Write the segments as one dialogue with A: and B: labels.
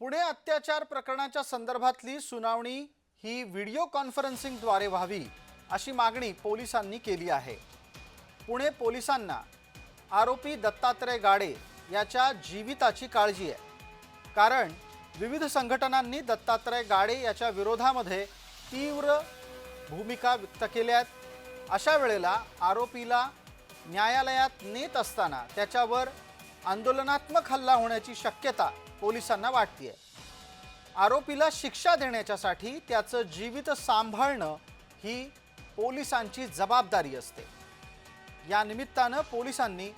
A: पुणे अत्याचार प्रकरणाच्या संदर्भातली सुनावणी ही व्हिडिओ कॉन्फरन्सिंगद्वारे व्हावी अशी मागणी पोलिसांनी केली आहे. पुणे पोलिसांना आरोपी दत्तात्रय गाडे याच्या जीविताची काळजी आहे. कारण विविध संघटनांनी दत्तात्रय गाडे याच्या विरोधामध्ये तीव्र भूमिका व्यक्त केल्या आहेत. अशा वेळेला आरोपीला न्यायालयात नेत असताना त्याच्यावर आंदोलनात्मक हल्ला होण्याची शक्यता पोलिसांना वाटते आरोपीला शिक्षा देण्याच्यासाठी त्याचं जीवित सांभाळणं ही पोलिसांची जबाबदारी असते. या निमित्तानं पोलिसांनी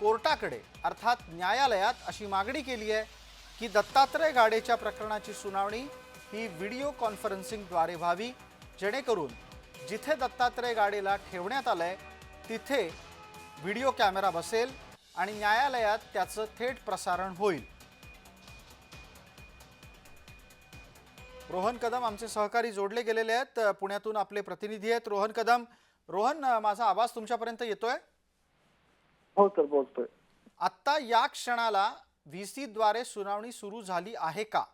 A: कोर्टाकडे अर्थात न्यायालयात अशी मागणी केली आहे की दत्तात्रय गाडेच्या प्रकरणाची सुनावणी ही व्हिडिओ कॉन्फरन्सिंगद्वारे व्हावी जेणेकरून जिथे दत्तात्रय गाडेला ठेवण्यात आलं आहे तिथे व्हिडिओ कॅमेरा बसेल आणि न्यायालयात त्याचं थेट प्रसारण होईल. रोहन कदम आमचे सहकारी जोडले गेलेले आहेत. पुण्यातून आपले प्रतिनिधी आहेत. रोहन कदम रोहन माझा आवाज तुमच्यापर्यंत येतोय?
B: हो सर बोलतोय.
A: आत्ता या क्षणाला व्ही सीद्वारे सुनावणी सुरू झाली आहे का?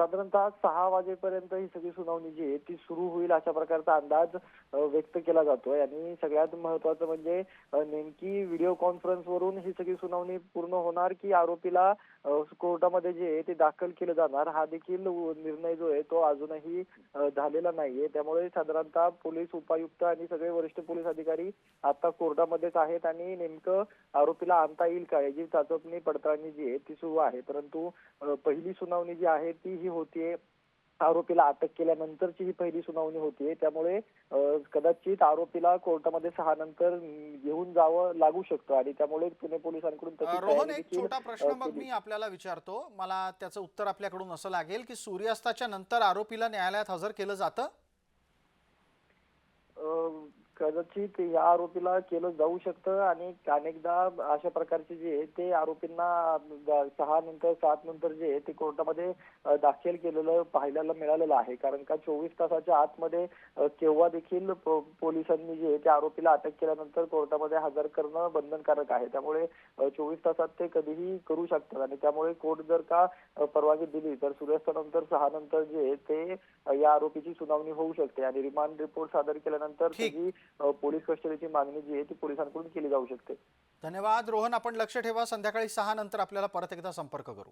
B: साधारणतः सहा वाजेपर्यंत ही सगळी सुनावणी जी आहे ती सुरू होईल अशा प्रकारचा अंदाज व्यक्त केला जातोय. आणि सगळ्यात महत्वाचं म्हणजे नेमकी व्हिडिओ कॉन्फरन्सवरून ही सगळी सुनावणी पूर्ण होणार की आरोपीला कोर्टामध्ये जे आहे ते दाखल केलं जाणार हा देखील निर्णय जो आहे तो अजूनही झालेला नाहीये. त्यामुळे साधारणतः पोलीस उपायुक्त आणि सगळे वरिष्ठ पोलीस अधिकारी आता कोर्टामध्येच आहेत आणि नेमकं आरोपीला आणता येईल का? याची चाचपणी पडताळणी जी आहे ती सुरू आहे. परंतु पहिली सुनावणी जी आहे ती ही होतीये. आरोपीला अटक केल्यानंतरची ही पहिली सुनावणी होतीये. त्यामुळे कदाचित आरोपीला कोर्टामध्ये सहा नंतर घेऊन जावं लागू शकतं आणि त्यामुळे पुणे पोलिसांकडून
A: रोहन एक छोटा प्रश्न मग. मी आपल्याला विचारतो. मला त्याचं उत्तर आपल्याकडून असं लागेल की सूर्यास्ताच्या नंतर आरोपीला न्यायालयात हजर केलं जातं?
B: कदाचित या आरोपीला केलं जाऊ शकतं आणि अनेकदा अशा प्रकारचे जे आहे ते आरोपींना सहा नंतर सात नंतर जे आहे ते कोर्टामध्ये दाखल केलेलं पाहायला मिळालेलं आहे कारण का चोवीस तासाच्या आतमध्ये केव्हा देखील पोलिसांनी जे आहे ते आरोपीला अटक केल्यानंतर कोर्टामध्ये हजर करणं बंधनकारक आहे त्यामुळे चोवीस तासात ते कधीही करू शकतात आणि त्यामुळे कोर्ट जर का परवानगी दिली तर सूर्यास्तानंतर सहा नंतर जे आहे ते या आरोपीची सुनावणी होऊ शकते आणि रिमांड रिपोर्ट सादर केल्यानंतर. त्याची पोलीस कस्टडीची मागणी जी आहे ती पोलिसांकडून केली जाऊ शकते.
A: धन्यवाद. रोहन आपण लक्ष ठेवा. संध्याकाळी सहा नंतर आपल्याला परत एकदा संपर्क करू.